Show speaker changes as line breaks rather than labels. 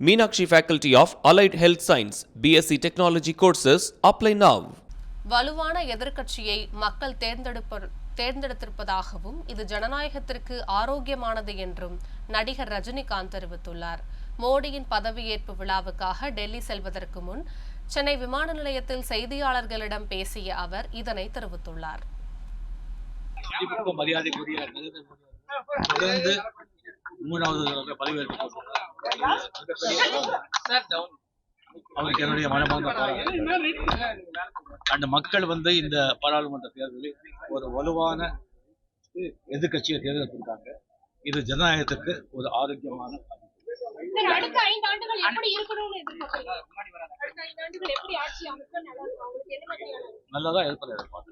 Meenakshi Faculty of Allied Health Science, BSc Technology courses, apply now.
வலுவான எதிர்க்கட்சியை மக்கள் தேர்ந்தெடுப்ப தேர்ந்தெடுத்திருப்பதாகவும் இது ஜனநாயகத்திற்கு ஆரோக்கியமானது என்றும் நடிகர் ரஜினிகாந்த் தெரிவித்துள்ளார். மோடியின் பதவியேற்பு விழாவுக்காக டெல்லி செல்வதற்கு முன் சென்னை விமான நிலையத்தில் செய்தியாளர்களிடம் பேசிய அவர் இதனை தெரிவித்துள்ளார்.
மரியாதைக்குரிய தொடர்ந்து மூணாவது பதவியேற்பு அவருக்கு என்னுடைய மனமார்ந்த. அந்த மக்கள் வந்து இந்த பாராளுமன்ற தேர்தலில் ஒரு வலுவான எதிர்க்கட்சியை தேர்ந்தெடுத்திருக்காங்க இது ஜனநாயகத்துக்கு ஒரு ஆரோக்கியமான நல்லதா ஏற்பட எதிர்பார்க்கிறேன்